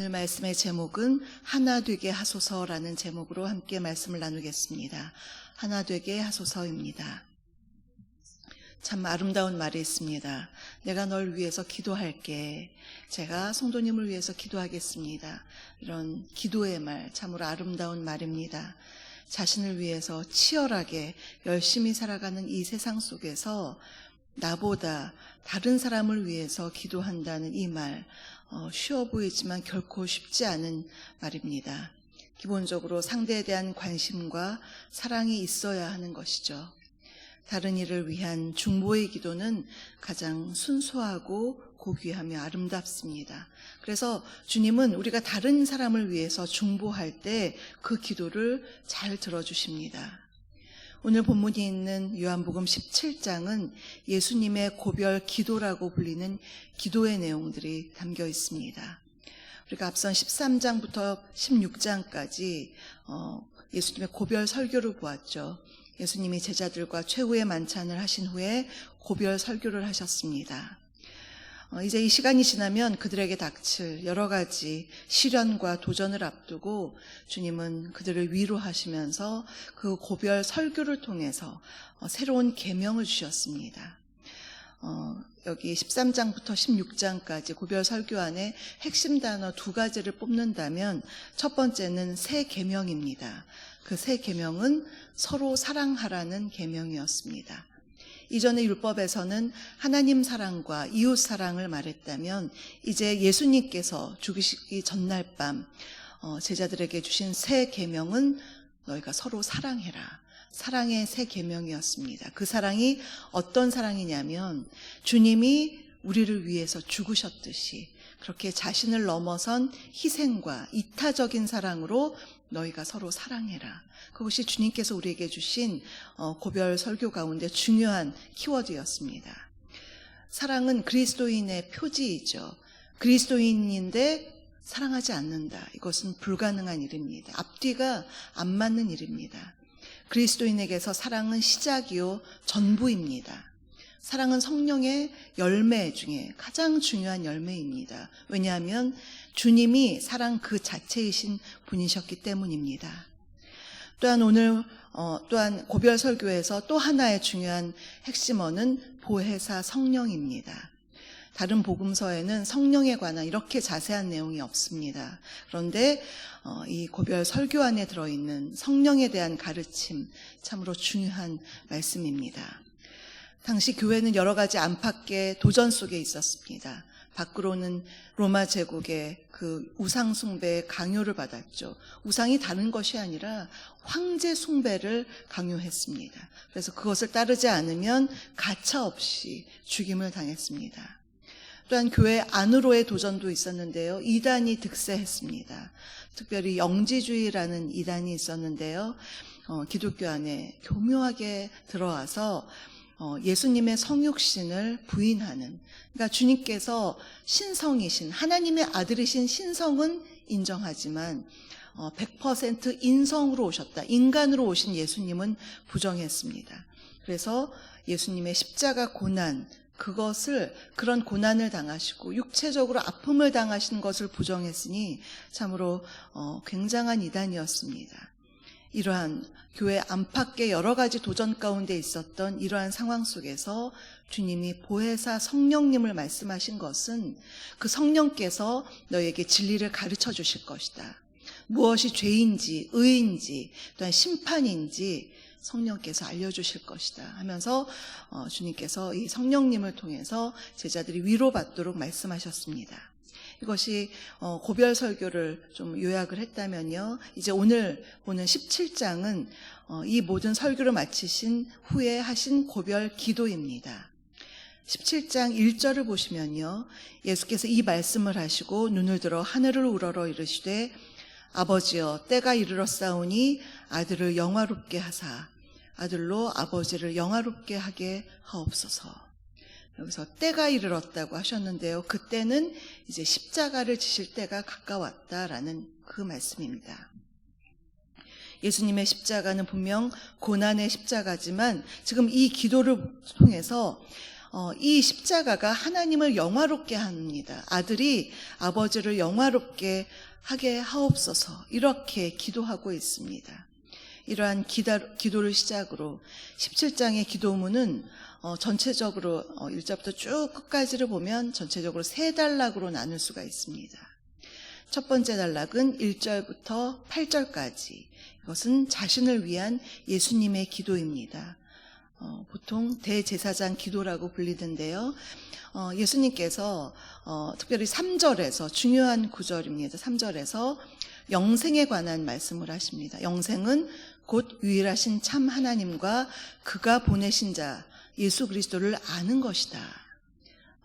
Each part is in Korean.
오늘 말씀의 제목은 하나 되게 하소서라는 제목으로 함께 말씀을 나누겠습니다. 하나 되게 하소서입니다. 참 아름다운 말이 있습니다. 내가 널 위해서 기도할게. 제가 성도님을 위해서 기도하겠습니다. 이런 기도의 말, 참으로 아름다운 말입니다. 자신을 위해서 치열하게 열심히 살아가는 이 세상 속에서 나보다 다른 사람을 위해서 기도한다는 이 말, 어, 쉬워 보이지만 결코 쉽지 않은 말입니다. 기본적으로 상대에 대한 관심과 사랑이 있어야 하는 것이죠. 다른 이를 위한 중보의 기도는 가장 순수하고 고귀하며 아름답습니다. 그래서 주님은 우리가 다른 사람을 위해서 중보할 때 그 기도를 잘 들어주십니다. 오늘 본문이 있는 요한복음 17장은 예수님의 고별 기도라고 불리는 기도의 내용들이 담겨 있습니다. 우리가 앞선 13장부터 16장까지 어, 예수님의 고별 설교를 보았죠. 예수님이 제자들과 최후의 만찬을 하신 후에 고별 설교를 하셨습니다. 어, 이제 이 시간이 지나면 그들에게 닥칠 여러 가지 시련과 도전을 앞두고 주님은 그들을 위로하시면서 그 고별 설교를 통해서 어, 새로운 계명을 주셨습니다. 어, 여기 13장부터 16장까지 고별 설교 안에 핵심 단어 두 가지를 뽑는다면 첫 번째는 새 계명입니다. 그 새 계명은 서로 사랑하라는 계명이었습니다. 이전의 율법에서는 하나님 사랑과 이웃 사랑을 말했다면 이제 예수님께서 죽으시기 전날 밤 어, 제자들에게 주신 새 계명은 너희가 서로 사랑해라. 사랑의 새 계명이었습니다. 그 사랑이 어떤 사랑이냐면 주님이 우리를 위해서 죽으셨듯이 그렇게 자신을 넘어선 희생과 이타적인 사랑으로 너희가 서로 사랑해라. 그것이 주님께서 우리에게 주신 어, 고별 설교 가운데 중요한 키워드였습니다. 사랑은 그리스도인의 표지이죠. 그리스도인인데 사랑하지 않는다. 이것은 불가능한 일입니다. 앞뒤가 안 맞는 일입니다. 그리스도인에게서 사랑은 시작이요 전부입니다. 사랑은 성령의 열매 중에 가장 중요한 열매입니다. 왜냐하면 주님이 사랑 그 자체이신 분이셨기 때문입니다. 또한 오늘 어, 또한 고별 설교에서 또 하나의 중요한 핵심어는 보혜사 성령입니다. 다른 복음서에는 성령에 관한 이렇게 자세한 내용이 없습니다. 그런데 어, 이 고별 설교 안에 들어있는 성령에 대한 가르침 참으로 중요한 말씀입니다. 당시 교회는 여러 가지 안팎의 도전 속에 있었습니다. 밖으로는 로마 제국의 그 우상 숭배의 강요를 받았죠. 우상이 다른 것이 아니라 황제 숭배를 강요했습니다. 그래서 그것을 따르지 않으면 가차 없이 죽임을 당했습니다. 또한 교회 안으로의 도전도 있었는데요. 이단이 득세했습니다. 특별히 영지주의라는 이단이 있었는데요. 어, 기독교 안에 교묘하게 들어와서 어, 예수님의 성육신을 부인하는 그러니까 주님께서 신성이신 하나님의 아들이신 신성은 인정하지만 100% 어, 인성으로 오셨다. 인간으로 오신 예수님은 부정했습니다. 그래서 예수님의 십자가 고난 그것을 그런 고난을 당하시고 육체적으로 아픔을 당하신 것을 부정했으니 참으로 어, 굉장한 이단이었습니다. 이러한 교회 안팎의 여러 가지 도전 가운데 있었던 이러한 상황 속에서 주님이 보혜사 성령님을 말씀하신 것은 그 성령께서 너에게 진리를 가르쳐 주실 것이다. 무엇이 죄인지, 의인지, 또한 심판인지 성령께서 알려주실 것이다 하면서 어, 주님께서 이 성령님을 통해서 제자들이 위로받도록 말씀하셨습니다. 이것이 어, 고별 설교를 좀 요약을 했다면요. 이제 오늘 보는 17장은 어, 이 모든 설교를 마치신 후에 하신 고별 기도입니다. 17장 1절을 보시면요. 예수께서 이 말씀을 하시고 눈을 들어 하늘을 우러러 이르시되 아버지여 때가 이르렀사오니 아들을 영화롭게 하사 아들로 아버지를 영화롭게 하게 하옵소서. 여기서 때가 이르렀다고 하셨는데요. 그때는 이제 십자가를 지실 때가 가까웠다라는 그 말씀입니다. 예수님의 십자가는 분명 고난의 십자가지만 지금 이 기도를 통해서 어, 이 십자가가 하나님을 영화롭게 합니다. 아들이 아버지를 영화롭게 하게 하옵소서 이렇게 기도하고 있습니다. 이러한 기다, 기도를 시작으로 17장의 기도문은 어, 전체적으로 어, 1절부터 쭉 끝까지를 보면 전체적으로 세 단락으로 나눌 수가 있습니다. 첫 번째 단락은 1절부터 8절까지 이것은 자신을 위한 예수님의 기도입니다. 어, 보통 대제사장 기도라고 불리던데요. 어, 예수님께서 어, 특별히 3절에서 중요한 구절입니다. 3절에서 영생에 관한 말씀을 하십니다. 영생은 곧 유일하신 참 하나님과 그가 보내신 자 예수 그리스도를 아는 것이다.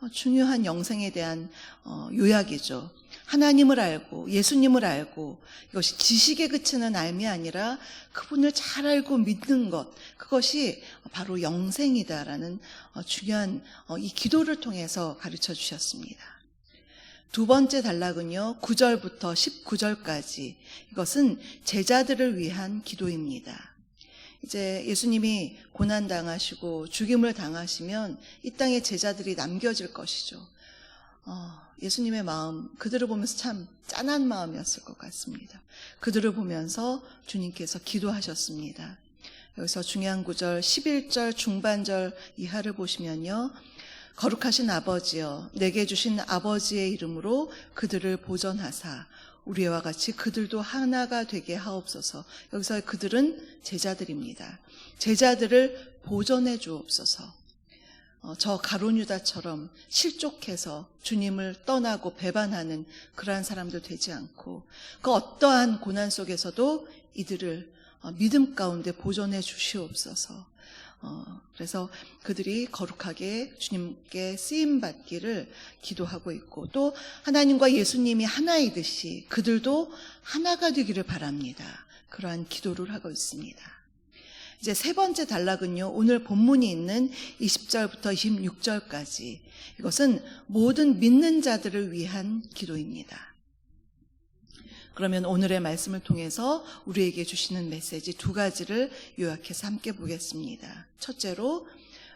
어, 중요한 영생에 대한 어, 요약이죠. 하나님을 알고 예수님을 알고 이것이 지식에 그치는 알미 아니라 그분을 잘 알고 믿는 것 그것이 바로 영생이다라는 어, 중요한 어, 이 기도를 통해서 가르쳐 주셨습니다. 두 번째 단락은요, 9절부터 19절까지 이것은 제자들을 위한 기도입니다. 이제 예수님이 고난 당하시고 죽임을 당하시면 이 땅에 제자들이 남겨질 것이죠. 어, 예수님의 마음 그들을 보면서 참 짠한 마음이었을 것 같습니다. 그들을 보면서 주님께서 기도하셨습니다. 여기서 중요한 구절 11절 중반절 이하를 보시면요. 거룩하신 아버지여 내게 주신 아버지의 이름으로 그들을 보전하사 우리와 같이 그들도 하나가 되게 하옵소서. 여기서 그들은 제자들입니다. 제자들을 보전해 주옵소서. 어, 저 가론유다처럼 실족해서 주님을 떠나고 배반하는 그러한 사람들 되지 않고 그 어떠한 고난 속에서도 이들을 어, 믿음 가운데 보존해 주시옵소서. 어, 그래서 그들이 거룩하게 주님께 쓰임 받기를 기도하고 있고 또 하나님과 예수님이 하나이듯이 그들도 하나가 되기를 바랍니다. 그러한 기도를 하고 있습니다. 이제 세 번째 단락은요, 오늘 본문이 있는 20절부터 26절까지. 이것은 모든 믿는 자들을 위한 기도입니다. 그러면 오늘의 말씀을 통해서 우리에게 주시는 메시지 두 가지를 요약해서 함께 보겠습니다. 첫째로,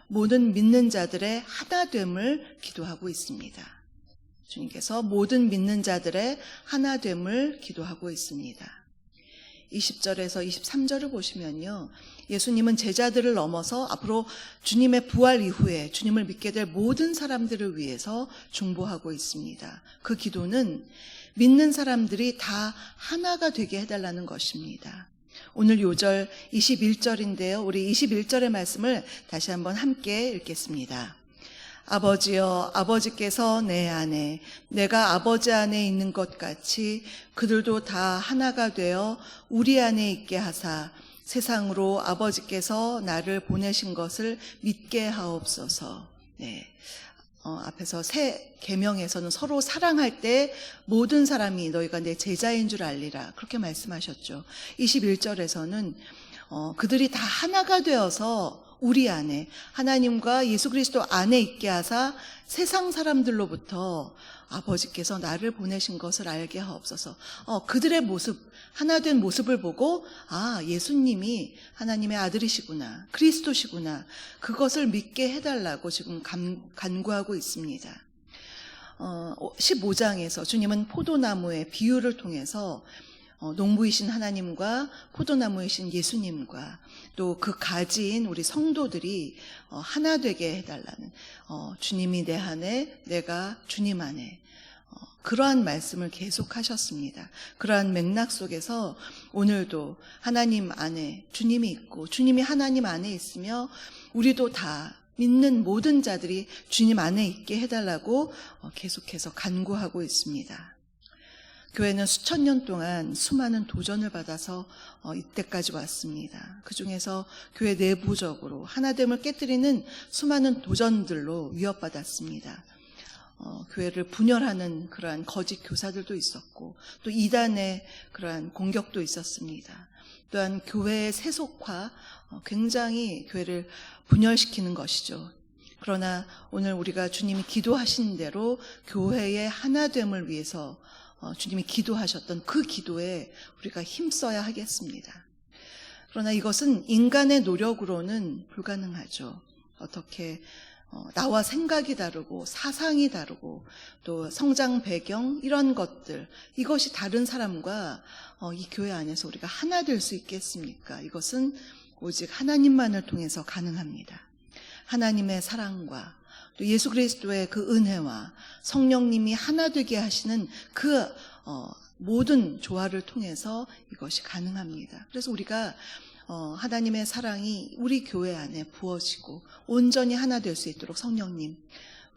모든 믿는 자들의 하나됨을 기도하고 있습니다. 주님께서 모든 믿는 자들의 하나됨을 기도하고 있습니다. 20절에서 23절을 보시면요. 예수님은 제자들을 넘어서 앞으로 주님의 부활 이후에 주님을 믿게 될 모든 사람들을 위해서 중보하고 있습니다. 그 기도는 믿는 사람들이 다 하나가 되게 해달라는 것입니다. 오늘 요절 21절인데요. 우리 21절의 말씀을 다시 한번 함께 읽겠습니다. 아버지여 아버지께서 내 안에 내가 아버지 안에 있는 것 같이 그들도 다 하나가 되어 우리 안에 있게 하사 세상으로 아버지께서 나를 보내신 것을 믿게 하옵소서. 네. 어, 앞에서 새 계명에서는 서로 사랑할 때 모든 사람이 너희가 내 제자인 줄 알리라 그렇게 말씀하셨죠. 21절에서는 어, 그들이 다 하나가 되어서 우리 안에 하나님과 예수 그리스도 안에 있게 하사 세상 사람들로부터 아버지께서 나를 보내신 것을 알게 하옵소서. 어, 그들의 모습, 하나 된 모습을 보고 아 예수님이 하나님의 아들이시구나, 그리스도시구나 그것을 믿게 해달라고 지금 간, 간구하고 있습니다. 어, 15장에서 주님은 포도나무의 비유를 통해서 어, 농부이신 하나님과 포도나무이신 예수님과 또 그 가지인 우리 성도들이 어, 하나 되게 해달라는 어, 주님이 내 안에 내가 주님 안에 그러한 말씀을 계속하셨습니다. 그러한 맥락 속에서 오늘도 하나님 안에 주님이 있고 주님이 하나님 안에 있으며 우리도 다 믿는 모든 자들이 주님 안에 있게 해달라고 계속해서 간구하고 있습니다. 교회는 수천 년 동안 수많은 도전을 받아서 어, 이때까지 왔습니다. 그 중에서 교회 내부적으로 하나됨을 깨뜨리는 수많은 도전들로 위협받았습니다. 어, 교회를 분열하는 그러한 거짓 교사들도 있었고 또 이단의 그러한 공격도 있었습니다. 또한 교회의 세속화 어, 굉장히 교회를 분열시키는 것이죠. 그러나 오늘 우리가 주님이 기도하신 대로 교회의 하나됨을 위해서 어, 주님이 기도하셨던 그 기도에 우리가 힘써야 하겠습니다. 그러나 이것은 인간의 노력으로는 불가능하죠. 어떻게 어, 나와 생각이 다르고 사상이 다르고 또 성장 배경 이런 것들 이것이 다른 사람과 어, 이 교회 안에서 우리가 하나 될 수 있겠습니까? 이것은 오직 하나님만을 통해서 가능합니다. 하나님의 사랑과 또 예수 그리스도의 그 은혜와 성령님이 하나 되게 하시는 그 어, 모든 조화를 통해서 이것이 가능합니다. 그래서 우리가 어, 하나님의 사랑이 우리 교회 안에 부어지고 온전히 하나 될 수 있도록 성령님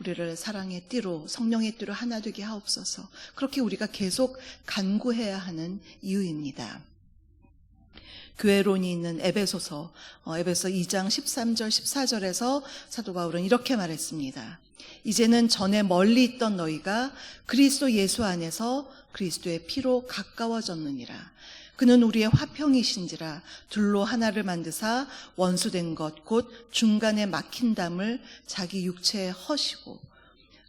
우리를 사랑의 띠로 성령의 띠로 하나 되게 하옵소서. 그렇게 우리가 계속 간구해야 하는 이유입니다. 교회론이 있는 에베소서, 어, 에베소 2장 13절, 14절에서 사도 바울은 이렇게 말했습니다. 이제는 전에 멀리 있던 너희가 그리스도 예수 안에서 그리스도의 피로 가까워졌느니라. 그는 우리의 화평이신지라 둘로 하나를 만드사 원수된 것 곧 중간에 막힌 담을 자기 육체에 허시고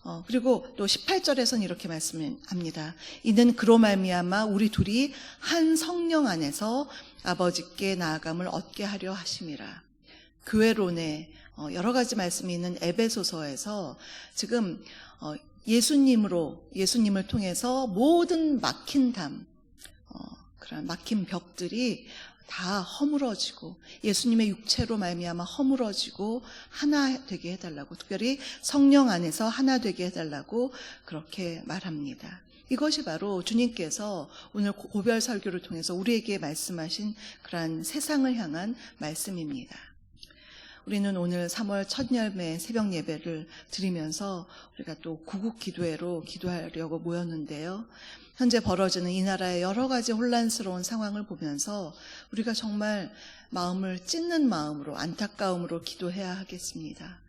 어, 그리고 또 18절에서는 이렇게 말씀합니다. 이는 그로 말미암아 우리 둘이 한 성령 안에서 아버지께 나아감을 얻게 하려 하심이라. 교회론에 어, 여러 가지 말씀이 있는 에베소서에서 지금 어, 예수님으로 예수님을 통해서 모든 막힌 담, 어, 그런 막힌 벽들이 다 허물어지고 예수님의 육체로 말미암아 허물어지고 하나 되게 해달라고 특별히 성령 안에서 하나 되게 해달라고 그렇게 말합니다. 이것이 바로 주님께서 오늘 고별 설교를 통해서 우리에게 말씀하신 그러한 세상을 향한 말씀입니다. 우리는 오늘 3월 첫 열매 새벽 예배를 드리면서 우리가 또 구국 기도회로 기도하려고 모였는데요. 현재 벌어지는 이 나라의 여러 가지 혼란스러운 상황을 보면서 우리가 정말 마음을 찢는 마음으로 안타까움으로 기도해야 하겠습니다.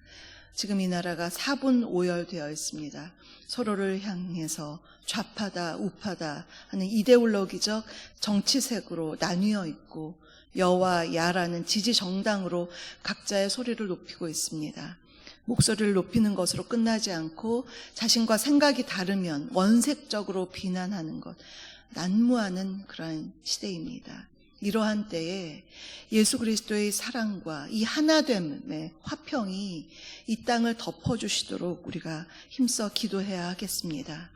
지금 이 나라가 사분 오열되어 있습니다. 서로를 향해서 좌파다 우파다 하는 이데올로기적 정치색으로 나뉘어 있고 여와 야라는 지지 정당으로 각자의 소리를 높이고 있습니다. 목소리를 높이는 것으로 끝나지 않고 자신과 생각이 다르면 원색적으로 비난하는 것, 난무하는 그러한 시대입니다. 이러한 때에 예수 그리스도의 사랑과 이 하나됨의 화평이 이 땅을 덮어주시도록 우리가 힘써 기도해야 하겠습니다.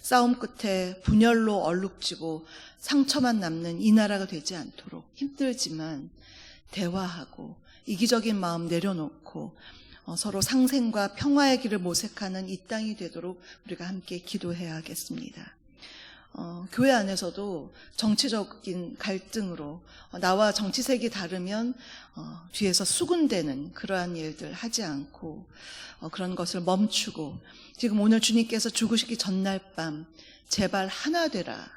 싸움 끝에 분열로 얼룩지고 상처만 남는 이 나라가 되지 않도록 힘들지만 대화하고 이기적인 마음 내려놓고 어, 서로 상생과 평화의 길을 모색하는 이 땅이 되도록 우리가 함께 기도해야 하겠습니다. 어, 교회 안에서도 정치적인 갈등으로 어, 나와 정치색이 다르면 어, 뒤에서 수군대는 그러한 일들 하지 않고 어, 그런 것을 멈추고 지금 오늘 주님께서 죽으시기 전날 밤 제발 하나 되라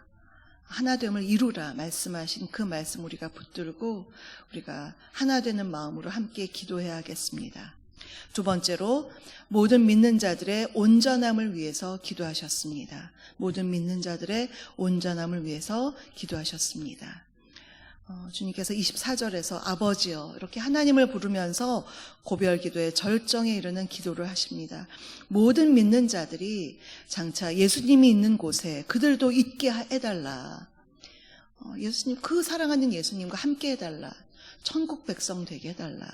하나됨을 이루라 말씀하신 그 말씀 우리가 붙들고 우리가 하나 되는 마음으로 함께 기도해야겠습니다. 두 번째로 모든 믿는 자들의 온전함을 위해서 기도하셨습니다. 모든 믿는 자들의 온전함을 위해서 기도하셨습니다. 어, 주님께서 24절에서 아버지여 이렇게 하나님을 부르면서 고별 기도의 절정에 이르는 기도를 하십니다. 모든 믿는 자들이 장차 예수님이 있는 곳에 그들도 있게 해달라. 어, 예수님 그 사랑하는 예수님과 함께 해달라. 천국 백성 되게 해달라.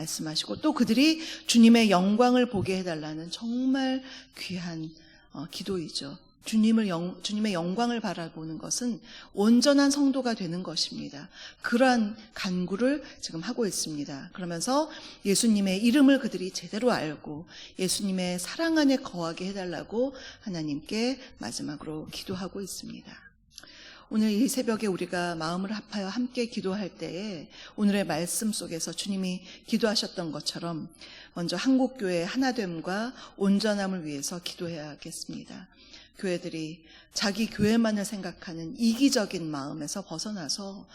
말씀하시고 또 그들이 주님의 영광을 보게 해달라는 정말 귀한 어, 기도이죠. 주님을 영, 주님의 영광을 바라보는 것은 온전한 성도가 되는 것입니다. 그러한 간구를 지금 하고 있습니다. 그러면서 예수님의 이름을 그들이 제대로 알고 예수님의 사랑 안에 거하게 해달라고 하나님께 마지막으로 기도하고 있습니다. 오늘 이 새벽에 우리가 마음을 합하여 함께 기도할 때에 오늘의 말씀 속에서 주님이 기도하셨던 것처럼 먼저 한국교회의 하나됨과 온전함을 위해서 기도해야겠습니다. 교회들이 자기 교회만을 생각하는 이기적인 마음에서 벗어나서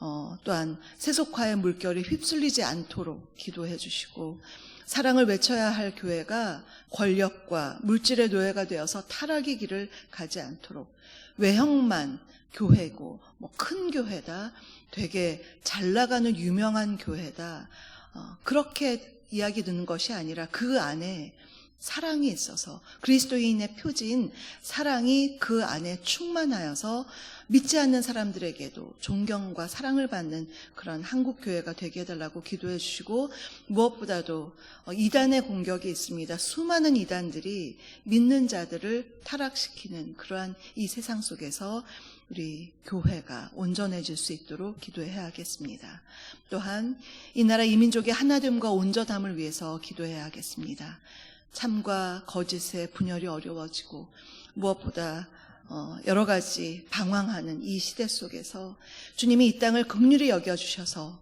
어, 또한 세속화의 물결이 휩쓸리지 않도록 기도해 주시고 사랑을 외쳐야 할 교회가 권력과 물질의 노예가 되어서 타락의 길을 가지 않도록 외형만 교회고 뭐 큰 교회다 되게 잘 나가는 유명한 교회다 어, 그렇게 이야기 듣는 것이 아니라 그 안에 사랑이 있어서 그리스도인의 표지인 사랑이 그 안에 충만하여서 믿지 않는 사람들에게도 존경과 사랑을 받는 그런 한국 교회가 되게 해달라고 기도해 주시고 무엇보다도 어, 이단의 공격이 있습니다. 수많은 이단들이 믿는 자들을 타락시키는 그러한 이 세상 속에서 우리 교회가 온전해질 수 있도록 기도해야 하겠습니다. 또한 이 나라 이민족의 하나됨과 온전함을 위해서 기도해야 하겠습니다. 참과 거짓의 분열이 어려워지고 무엇보다 어, 여러 가지 방황하는 이 시대 속에서 주님이 이 땅을 긍휼히 여겨 주셔서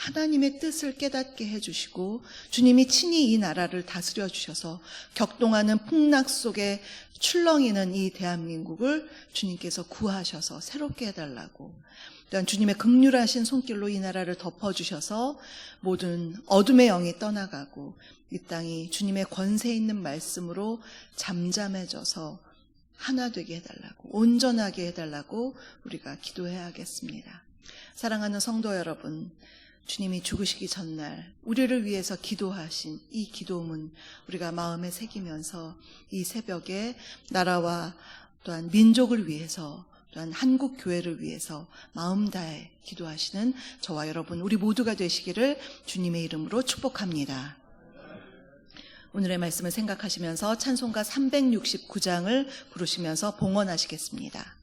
하나님의 뜻을 깨닫게 해주시고 주님이 친히 이 나라를 다스려 주셔서 격동하는 풍락 속에 출렁이는 이 대한민국을 주님께서 구하셔서 새롭게 해달라고 또한 주님의 극률하신 손길로 이 나라를 덮어주셔서 모든 어둠의 영이 떠나가고 이 땅이 주님의 권세 있는 말씀으로 잠잠해져서 하나 되게 해달라고 온전하게 해달라고 우리가 기도해야겠습니다. 사랑하는 성도 여러분, 주님이 죽으시기 전날 우리를 위해서 기도하신 이 기도문 우리가 마음에 새기면서 이 새벽에 나라와 또한 민족을 위해서 또한 한국 교회를 위해서 마음 다해 기도하시는 저와 여러분 우리 모두가 되시기를 주님의 이름으로 축복합니다. 오늘의 말씀을 생각하시면서 찬송가 369장을 부르시면서 봉헌하시겠습니다.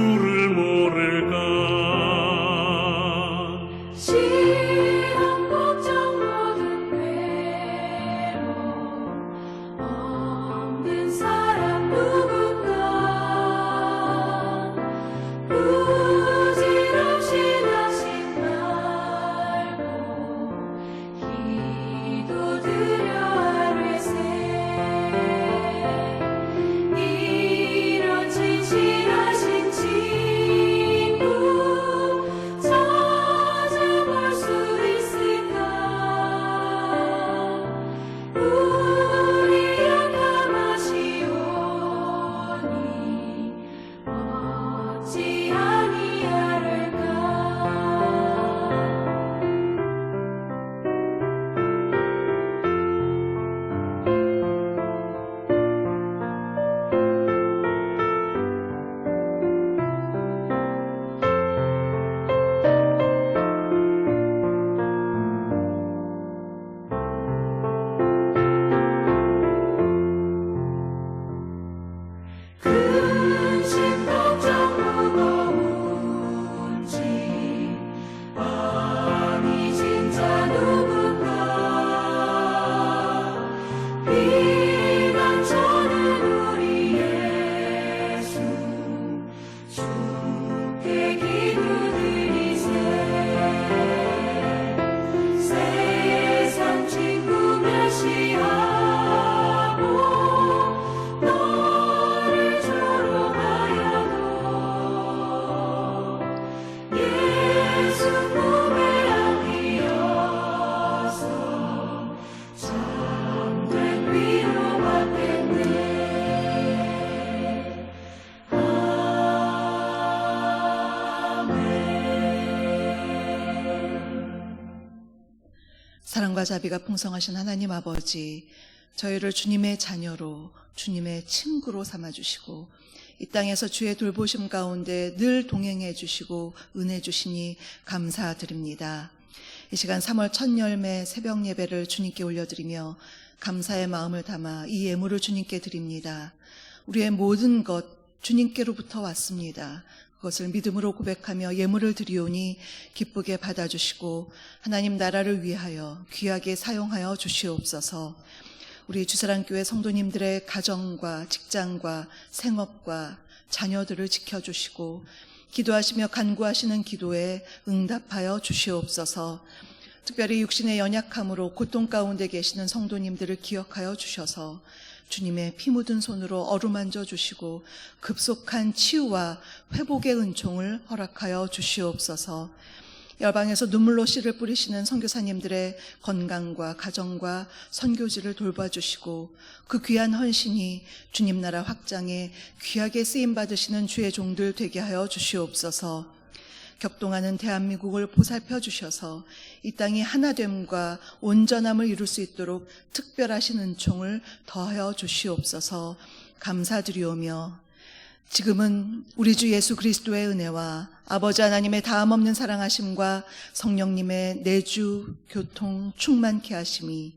주를 모를까 사랑과 자비가 풍성하신 하나님 아버지, 저희를 주님의 자녀로, 주님의 친구로 삼아주시고, 이 땅에서 주의 돌보심 가운데 늘 동행해 주시고 은혜 주시니 감사드립니다. 이 시간 3월 첫 열매 새벽 예배를 주님께 올려드리며 감사의 마음을 담아 이 예물을 주님께 드립니다. 우리의 모든 것 주님께로부터 왔습니다. 그것을 믿음으로 고백하며 예물을 드리오니 기쁘게 받아주시고 하나님 나라를 위하여 귀하게 사용하여 주시옵소서. 우리 주사랑교회 성도님들의 가정과 직장과 생업과 자녀들을 지켜주시고 기도하시며 간구하시는 기도에 응답하여 주시옵소서. 특별히 육신의 연약함으로 고통 가운데 계시는 성도님들을 기억하여 주셔서 주님의 피 묻은 손으로 어루만져 주시고 급속한 치유와 회복의 은총을 허락하여 주시옵소서. 열방에서 눈물로 씨를 뿌리시는 선교사님들의 건강과 가정과 선교지를 돌봐주시고 그 귀한 헌신이 주님 나라 확장에 귀하게 쓰임 받으시는 주의 종들 되게 하여 주시옵소서. 격동하는 대한민국을 보살펴 주셔서 이 땅이 하나됨과 온전함을 이룰 수 있도록 특별하신 은총을 더하여 주시옵소서 감사드리오며 지금은 우리 주 예수 그리스도의 은혜와 아버지 하나님의 다음 없는 사랑하심과 성령님의 내주 교통 충만케 하심이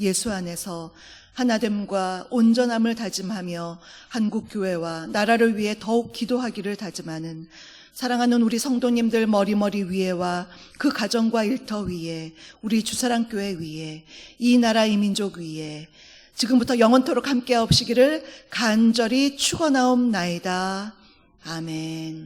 예수 안에서 하나됨과 온전함을 다짐하며 한국 교회와 나라를 위해 더욱 기도하기를 다짐하는 사랑하는 우리 성도님들 머리머리 위에와 그 가정과 일터 위에 우리 주사랑 교회 위에 이 나라 이 민족 위에 지금부터 영원토록 함께 하옵시기를 간절히 축원하옵나이다. 아멘.